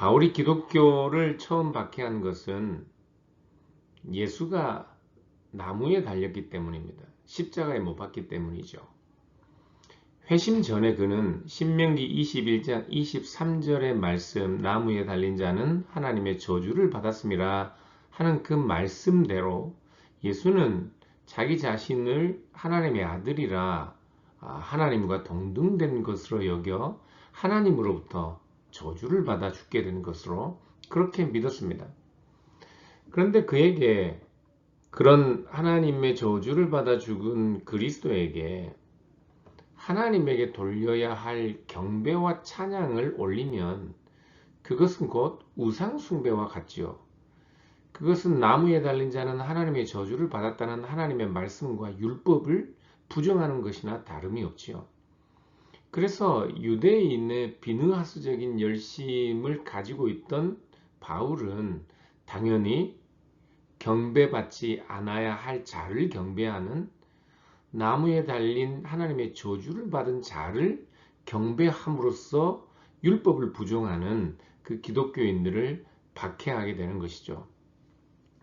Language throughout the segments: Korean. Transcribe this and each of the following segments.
바울이 기독교를 처음 박해한 것은 예수가 나무에 달렸기 때문입니다. 십자가에 못 박기 때문이죠. 회심 전에 그는 신명기 21장 23절의 말씀 나무에 달린 자는 하나님의 저주를 받았습니다. 하는 그 말씀대로 예수는 자기 자신을 하나님의 아들이라 아, 하나님과 동등된 것으로 여겨 하나님으로부터 저주를 받아 죽게 된 것으로 그렇게 믿었습니다. 그런데 그에게 그런 하나님의 저주를 받아 죽은 그리스도에게 하나님에게 돌려야 할 경배와 찬양을 올리면 그것은 곧 우상숭배와 같지요. 그것은 나무에 달린 자는 하나님의 저주를 받았다는 하나님의 말씀과 율법을 부정하는 것이나 다름이 없지요. 그래서 유대인의 비능하수적인 열심을 가지고 있던 바울은 당연히 경배받지 않아야 할 자를 경배하는 나무에 달린 하나님의 저주를 받은 자를 경배함으로써 율법을 부정하는 그 기독교인들을 박해하게 되는 것이죠.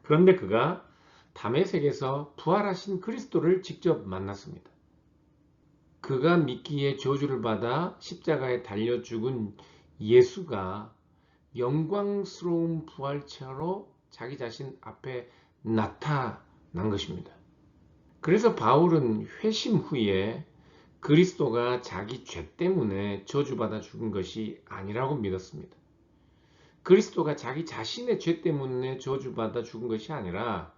그런데 그가 담에색에서 부활하신 그리스도를 직접 만났습니다. 그가 믿기에 저주를 받아 십자가에 달려 죽은 예수가 영광스러운 부활체로 자기 자신 앞에 나타난 것입니다. 그래서 바울은 회심 후에 그리스도가 자기 죄 때문에 저주받아 죽은 것이 아니라고 믿었습니다. 그리스도가 자기 자신의 죄 때문에 저주받아 죽은 것이 아니라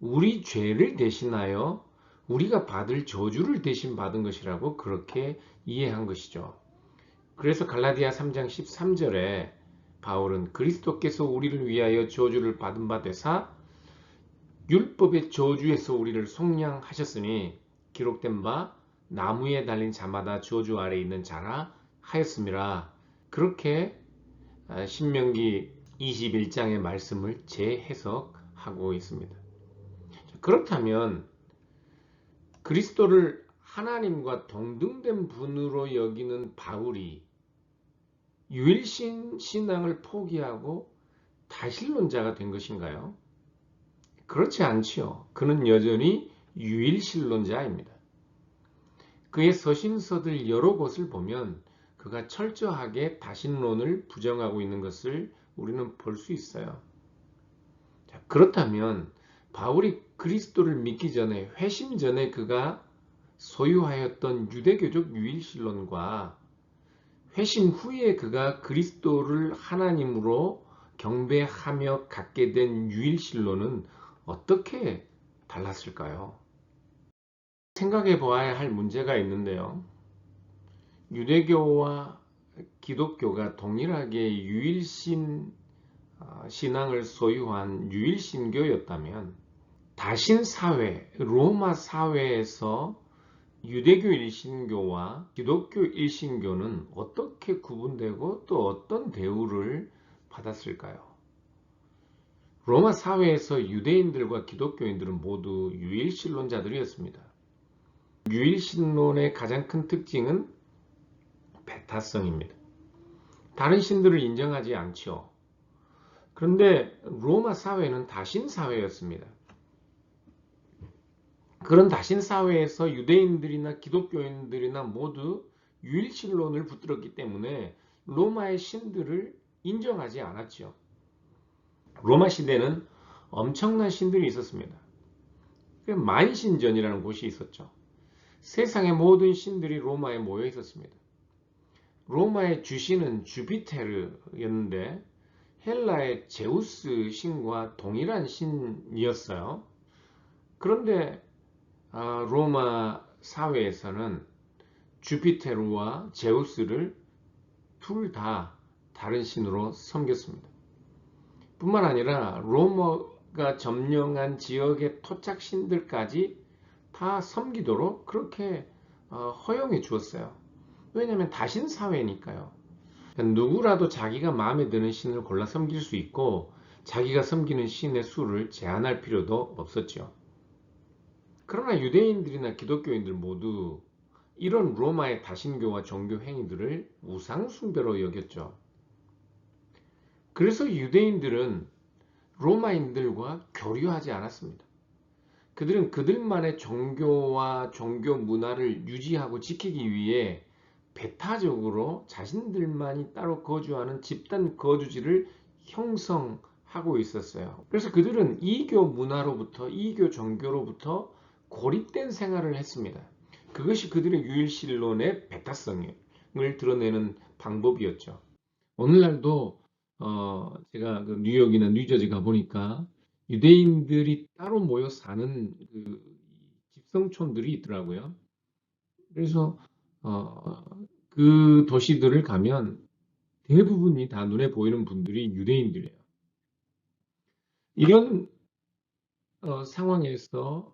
우리 죄를 대신하여 우리가 받을 저주를 대신 받은 것이라고 그렇게 이해한 것이죠. 그래서 갈라디아 3장 13절에 바울은 그리스도께서 우리를 위하여 저주를 받은 바 되사 율법의 저주에서 우리를 속량하셨으니 기록된 바 나무에 달린 자마다 저주 아래 있는 자라 하였습니다. 그렇게 아, 신명기 21장의 말씀을 재해석하고 있습니다. 그렇다면 그리스도를 하나님과 동등된 분으로 여기는 바울이 유일신 신앙을 포기하고 다신론자가 된 것인가요? 그렇지 않지요. 그는 여전히 유일신론자입니다. 그의 서신서들 여러 곳을 보면 그가 철저하게 다신론을 부정하고 있는 것을 우리는 볼 수 있어요. 자, 그렇다면 바울이 그리스도를 믿기 전에 회심 전에 그가 소유하였던 유대교적 유일신론과 회심 후에 그가 그리스도를 하나님으로 경배하며 갖게 된 유일신론은 어떻게 달랐을까요? 생각해 보아야 할 문제가 있는데요. 유대교와 기독교가 동일하게 유일신 어, 신앙을 소유한 유일신교였다면 다신 사회, 로마 사회에서 유대교 일신교와 기독교 일신교는 어떻게 구분되고 또 어떤 대우를 받았을까요? 로마 사회에서 유대인들과 기독교인들은 모두 유일신론자들이었습니다. 유일신론의 가장 큰 특징은 배타성입니다. 다른 신들을 인정하지 않죠. 그런데 로마 사회는 다신 사회였습니다. 그런 다신 사회에서 유대인들이나 기독교인들이나 모두 유일신론을 붙들었기 때문에 로마의 신들을 인정하지 않았죠. 로마 시대는 엄청난 신들이 있었습니다. 만신전이라는 곳이 있었죠. 세상의 모든 신들이 로마에 모여 있었습니다. 로마의 주신은 주피테르였는데 헬라의 제우스 신과 동일한 신이었어요. 그런데 아, 로마 사회에서는 주피테르와 제우스를 둘 다 다른 신으로 섬겼습니다. 뿐만 아니라 로마가 점령한 지역의 토착신들까지 다 섬기도록 그렇게 어, 허용해 주었어요. 왜냐하면 다신 사회니까요. 누구라도 자기가 마음에 드는 신을 골라 섬길 수 있고 자기가 섬기는 신의 수를 제한할 필요도 없었죠. 그러나 유대인들이나 기독교인들 모두 이런 로마의 다신교와 종교 행위들을 우상숭배로 여겼죠. 그래서 유대인들은 로마인들과 교류하지 않았습니다. 그들은 그들만의 종교와 종교 문화를 유지하고 지키기 위해 배타적으로 자신들만이 따로 거주하는 집단 거주지를 형성하고 있었어요. 그래서 그들은 이교 문화로부터 이교 종교로부터 고립된 생활을 했습니다. 그것이 그들의 유일신론의 배타성을 드러내는 방법이었죠. 오늘날도 어 제가 그 뉴욕이나 뉴저지 가 보니까 유대인들이 따로 모여 사는 그 집성촌들이 있더라고요. 그래서 어, 그 도시들을 가면 대부분이 다 눈에 보이는 분들이 유대인들이에요. 이런 어, 상황에서 그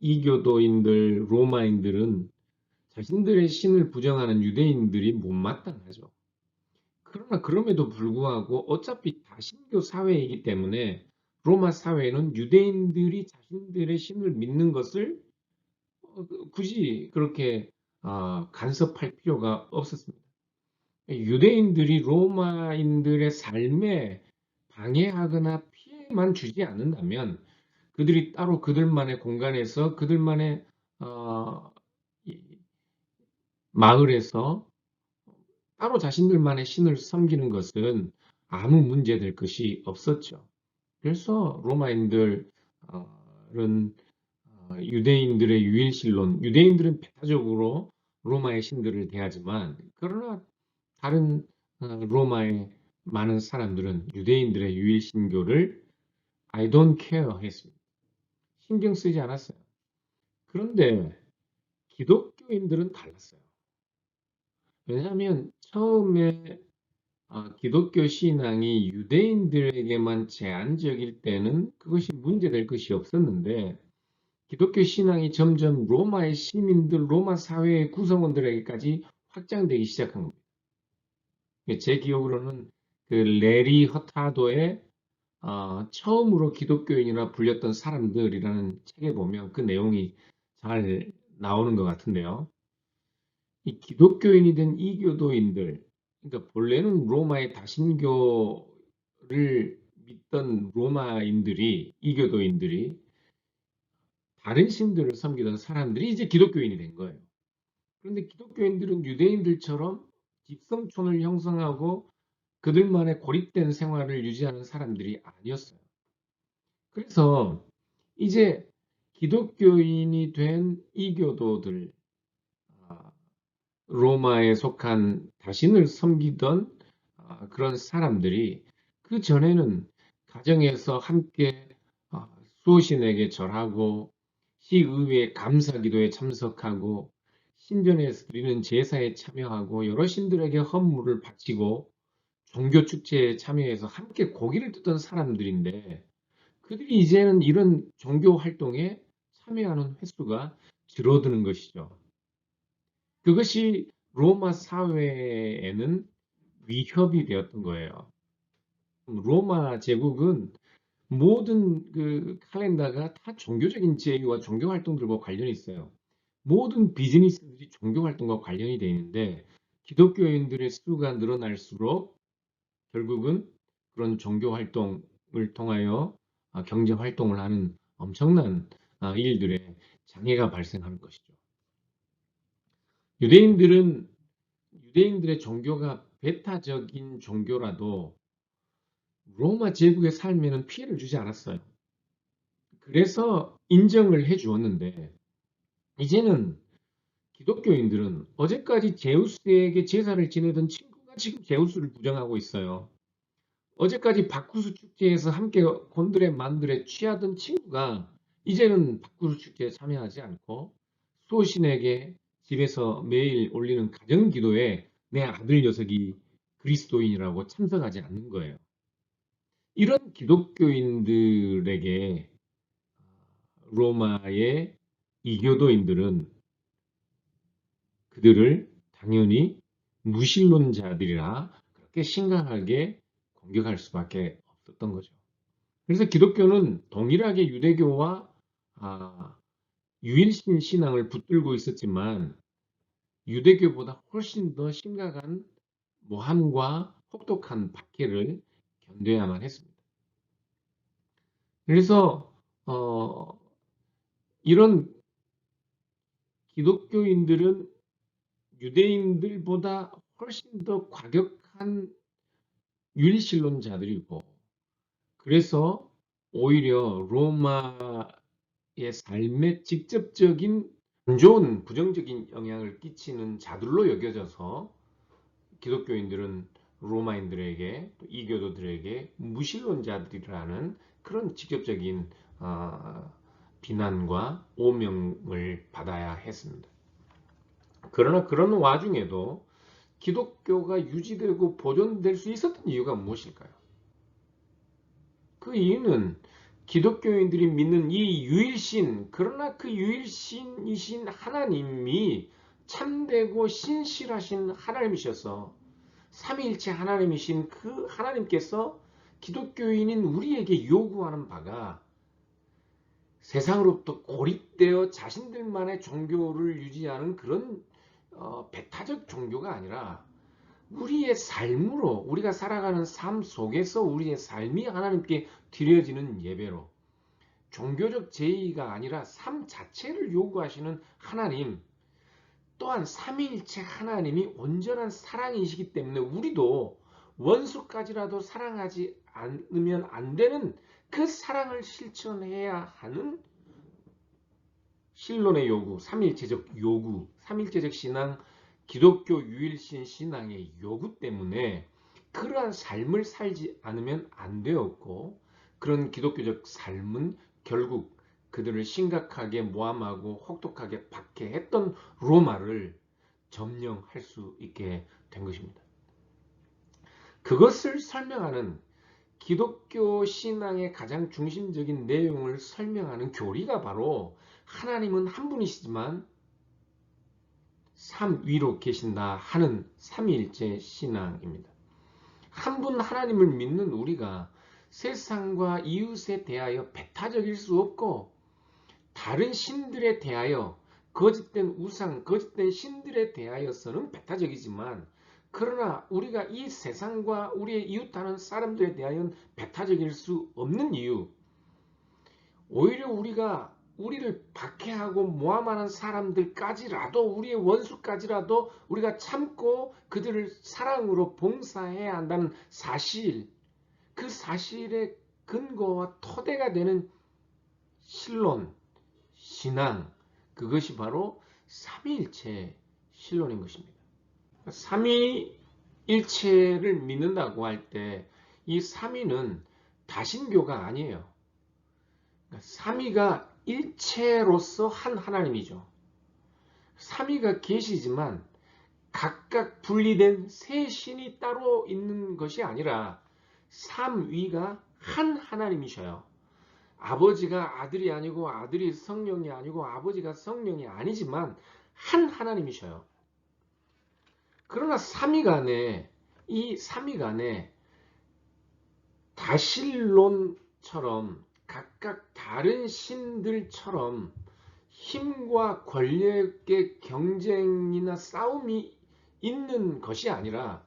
이교도인들, 로마인들은 자신들의 신을 부정하는 유대인들이 못마땅하죠. 그러나 그럼에도 불구하고 어차피 다 신교 사회이기 때문에 로마 사회는 유대인들이 자신들의 신을 믿는 것을 어, 굳이 그렇게 어, 간섭할 필요가 없었습니다. 유대인들이 로마인들의 삶에 방해하거나 피해만 주지 않는다면 그들이 따로 그들만의 공간에서 그들만의 어, 마을에서 따로 자신들만의 신을 섬기는 것은 아무 문제 될 것이 없었죠. 그래서 로마인들은 어, 유대인들의 유일신론, 유대인들은 배타적으로 로마의 신들을 대하지만 그러나 다른 어, 로마의 많은 사람들은 유대인들의 유일신교를 I don't care 했습니다. 신경 쓰지 않았어요. 그런데 기독교인들은 달랐어요. 왜냐하면 처음에 아, 기독교 신앙이 유대인들에게만 제한적일 때는 그것이 문제될 것이 없었는데 기독교 신앙이 점점 로마의 시민들, 로마 사회의 구성원들에게까지 확장되기 시작한 겁니다. 제 기억으로는 그 레리 허타도의 어, 처음으로 기독교인이라 불렸던 사람들이라는 책에 보면 그 내용이 잘 나오는 것 같은데요. 이 기독교인이 된 이교도인들, 그러니까 본래는 로마의 다신교를 믿던 로마인들이 이교도인들이 다른 신들을 섬기던 사람들이 이제 기독교인이 된 거예요. 그런데 기독교인들은 유대인들처럼 집성촌을 형성하고 그들만의 고립된 생활을 유지하는 사람들이 아니었어요. 그래서 이제 기독교인이 된 이교도들, 로마에 속한 자신을 섬기던 아, 그런 사람들이 그 전에는 가정에서 함께 아, 수호신에게 절하고 시의회 감사기도에 참석하고 신전에서 드리는 제사에 참여하고 여러 신들에게 헌물을 바치고 종교 축제에 참여해서 함께 고기를 뜯던 사람들인데 그들이 이제는 이런 종교 활동에 참여하는 횟수가 줄어드는 것이죠. 그것이 로마 사회에는 위협이 되었던 거예요. 로마 제국은 모든 그 칼렌다가 다 종교적인 제의와 종교 활동들과 관련이 있어요. 모든 비즈니스들이 종교 활동과 관련이 되어 있는데 기독교인들의 수가 늘어날수록 결국은 그런 종교 활동을 통하여 아, 경제 활동을 하는 엄청난 아, 일들의 장애가 발생하는 것이죠. 유대인들은 유대인들의 종교가 배타적인 종교라도 로마 제국의 삶에는 피해를 주지 않았어요. 그래서 인정을 해 주었는데 이제는 기독교인들은 어제까지 제우스에게 제사를 지내던 친구가 지금 제우스를 부정하고 있어요. 어제까지 바쿠스 축제에서 함께 곤드레 만드레 취하던 친구가 이제는 바쿠스 축제에 참여하지 않고 수호신에게 집에서 매일 올리는 가정 기도에 내 아들 녀석이 그리스도인이라고 참석하지 않는 거예요. 이런 기독교인들에게 로마의 이교도인들은 그들을 당연히 무신론자들이라 그렇게 심각하게 공격할 수밖에 없었던 거죠. 그래서 기독교는 동일하게 유대교와 아, 유일신 신앙을 붙들고 있었지만 유대교보다 훨씬 더 심각한 모함과 혹독한 박해를 견뎌야만 했습니다. 그래서 어, 이런 기독교인들은 유대인들보다 훨씬 더 과격한 윤리신론자들이고 그래서 오히려 로마의 삶에 직접적인 안 좋은 부정적인 영향을 끼치는 자들로 여겨져서 기독교인들은 로마인들에게 또 이교도들에게 무신론자들이라는 그런 직접적인 어, 비난과 오명을 받아야 했습니다. 그러나 그런 와중에도 기독교가 유지되고 보존될 수 있었던 이유가 무엇일까요? 그 이유는 기독교인들이 믿는 이 유일신, 그러나 그 유일신이신 하나님이 참되고 신실하신 하나님이셔서 삼위일체 하나님이신 그 하나님께서 기독교인인 우리에게 요구하는 바가 세상으로부터 고립되어 자신들만의 종교를 유지하는 그런 어, 배타적 종교가 아니라 우리의 삶으로 우리가 살아가는 삶 속에서 우리의 삶이 하나님께 드려지는 예배로 종교적 제의가 아니라 삶 자체를 요구하시는 하나님 또한 삼위일체 하나님이 온전한 사랑이시기 때문에 우리도 원수까지라도 사랑하지 않으면 안 되는 그 사랑을 실천해야 하는 신론의 요구, 삼일체적 요구, 삼일체적 신앙, 기독교 유일신 신앙의 요구 때문에 그러한 삶을 살지 않으면 안 되었고 그런 기독교적 삶은 결국 그들을 심각하게 모함하고 혹독하게 박해했던 로마를 점령할 수 있게 된 것입니다. 그것을 설명하는 기독교 신앙의 가장 중심적인 내용을 설명하는 교리가 바로 하나님은 한 분이시지만 삼 위로 계신다 하는 삼위일체 신앙입니다. 한 분 하나님을 믿는 우리가 세상과 이웃에 대하여 배타적일 수 없고 다른 신들에 대하여 거짓된 우상, 거짓된 신들에 대하여서는 배타적이지만 그러나 우리가 이 세상과 우리의 이웃하는 사람들에 대하여는 배타적일 수 없는 이유 오히려 우리가 우리를 박해하고 모함하는 사람들까지라도 우리의 원수까지라도 우리가 참고 그들을 사랑으로 봉사해야 한다는 사실 그 사실의 근거와 토대가 되는 신론, 신앙 그것이 바로 삼위일체 신론인 것입니다. 삼위일체를 믿는다고 할 때 이 삼위는 다신교가 아니에요. 그러니까 삼위가 일체로서 한 하나님이죠. 삼위가 계시지만 각각 분리된 세 신이 따로 있는 것이 아니라 삼위가 한 하나님이셔요. 아버지가 아들이 아니고 아들이 성령이 아니고 아버지가 성령이 아니지만 한 하나님이셔요. 그러나 삼위간에 이 삼위간에 다실론처럼 각각 다른 신들처럼 힘과 권력의 경쟁이나 싸움이 있는 것이 아니라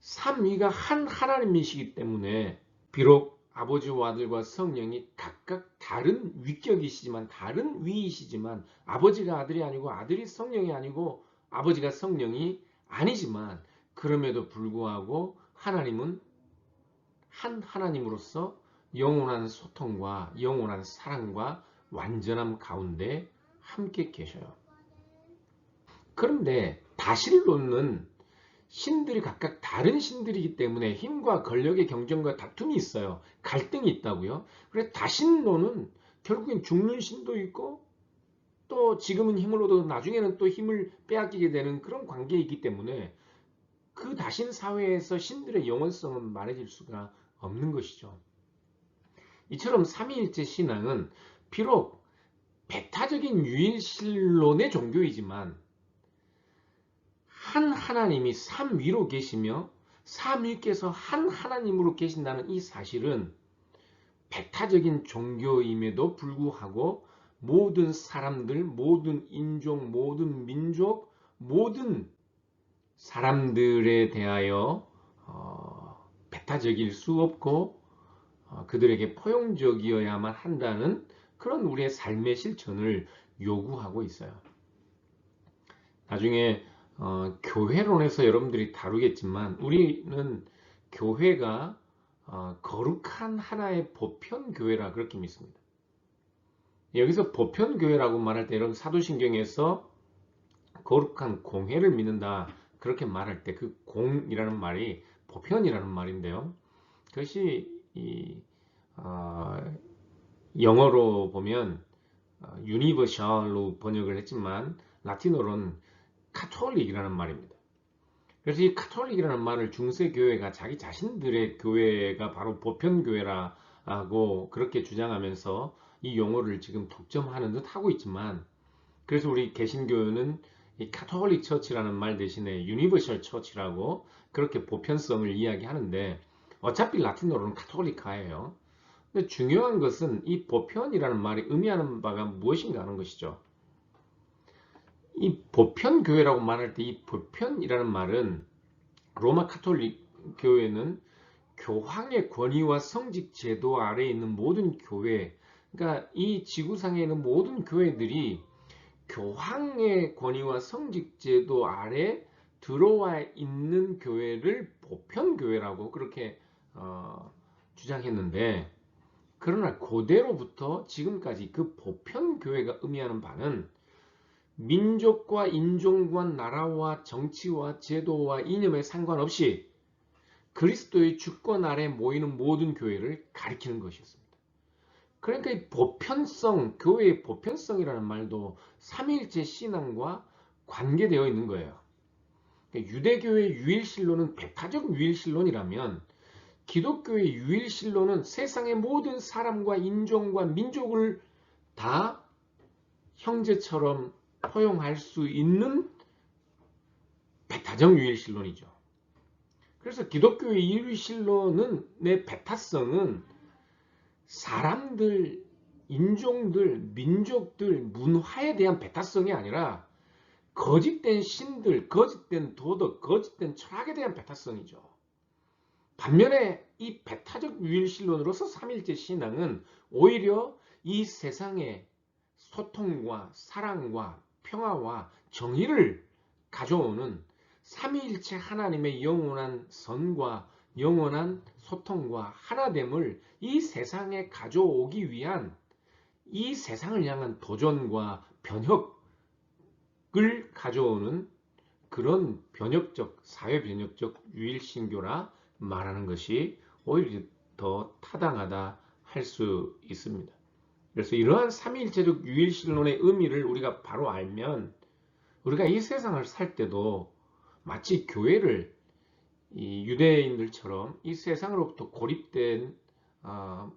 삼위가 한 하나님이시기 때문에 비록 아버지와 아들과 성령이 각각 다른 위격이시지만 다른 위이시지만 아버지가 아들이 아니고 아들이 성령이 아니고 아버지가 성령이 아니지만 그럼에도 불구하고 하나님은 한 하나님으로서 영원한 소통과 영원한 사랑과 완전함 가운데 함께 계셔요. 그런데 다실론은 신들이 각각 다른 신들이기 때문에 힘과 권력의 경쟁과 다툼이 있어요. 갈등이 있다고요. 그래 다신론은 결국엔 죽는 신도 있고 또 지금은 힘을 얻어도 나중에는 또 힘을 빼앗기게 되는 그런 관계이기 때문에 그 다신 사회에서 신들의 영원성은 말해질 수가 없는 것이죠. 이처럼 삼위일체 신앙은 비록 배타적인 유일신론의 종교이지만 한 하나님이 삼위로 계시며 삼위께서 한 하나님으로 계신다는 이 사실은 배타적인 종교임에도 불구하고 모든 사람들, 모든 인종, 모든 민족, 모든 사람들에 대하여 어, 배타적일 수 없고 어, 그들에게 포용적이어야만 한다는 그런 우리의 삶의 실천을 요구하고 있어요. 나중에 어, 교회론에서 여러분들이 다루겠지만 우리는 교회가 어, 거룩한 하나의 보편 교회라 그렇게 믿습니다. 여기서 보편 교회라고 말할 때 여러분 사도신경에서 거룩한 공회를 믿는다 그렇게 말할 때 그 공이라는 말이 보편이라는 말인데요. 그것이 이, 어, 영어로 보면 어, 유니버셜로 번역을 했지만 라틴어로는 카톨릭이라는 말입니다. 그래서 이 카톨릭이라는 말을 중세 교회가 자기 자신들의 교회가 바로 보편 교회라고 그렇게 주장하면서 이 용어를 지금 독점하는 듯 하고 있지만 그래서 우리 개신교는 이 카톨릭 처치라는 말 대신에 유니버셜 처치라고 그렇게 보편성을 이야기하는데 어차피 라틴어로는 카톨리카예요. 근데 중요한 것은 이 보편이라는 말이 의미하는 바가 무엇인가 하는 것이죠. 이 보편 교회라고 말할 때 이 보편이라는 말은 로마 카톨릭 교회는 교황의 권위와 성직 제도 아래에 있는 모든 교회, 그러니까 이 지구상에 있는 모든 교회들이 교황의 권위와 성직 제도 아래 들어와 있는 교회를 보편 교회라고 그렇게 어, 주장했는데 그러나 고대로부터 지금까지 그 보편 교회가 의미하는 바는 민족과 인종과 나라와 정치와 제도와 이념에 상관없이 그리스도의 주권 아래 모이는 모든 교회를 가리키는 것이었습니다. 그러니까 이 보편성, 교회의 보편성이라는 말도 삼위일체 신앙과 관계되어 있는 거예요. 그러니까 유대교의 유일신론은 배타적 유일신론이라면 기독교의 유일신론은 세상의 모든 사람과 인종과 민족을 다 형제처럼 포용할 수 있는 배타적 유일신론이죠. 그래서 기독교의 유일신론은 내 배타성은 사람들, 인종들, 민족들, 문화에 대한 배타성이 아니라 거짓된 신들, 거짓된 도덕, 거짓된 철학에 대한 배타성이죠. 반면에 이 배타적 유일신론으로서 삼일째 신앙은 오히려 이 세상의 소통과 사랑과 평화와 정의를 가져오는 삼위일체 하나님의 영원한 선과 영원한 소통과 하나됨을 이 세상에 가져오기 위한 이 세상을 향한 도전과 변혁을 가져오는 그런 변혁적, 사회 변혁적 유일신교라 말하는 것이 오히려 더 타당하다 할 수 있습니다. 그래서 이러한 삼위일체적 유일신론의 의미를 우리가 바로 알면 우리가 이 세상을 살 때도 마치 교회를 이 유대인들처럼 이 세상으로부터 고립된 어,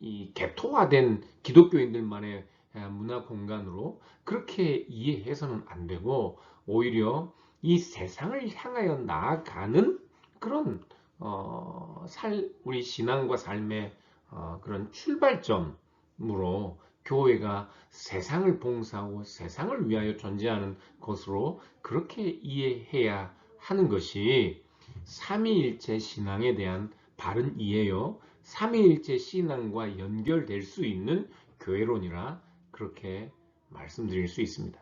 이 개토화된 기독교인들만의 문화 공간으로 그렇게 이해해서는 안 되고 오히려 이 세상을 향하여 나아가는 그런 어, 살 우리 신앙과 삶의 어, 그런 출발점으로 교회가 세상을 봉사하고 세상을 위하여 존재하는 것으로 그렇게 이해해야 하는 것이 삼위일체 신앙에 대한 바른 이해요. 삼위일체 신앙과 연결될 수 있는 교회론이라 그렇게 말씀드릴 수 있습니다.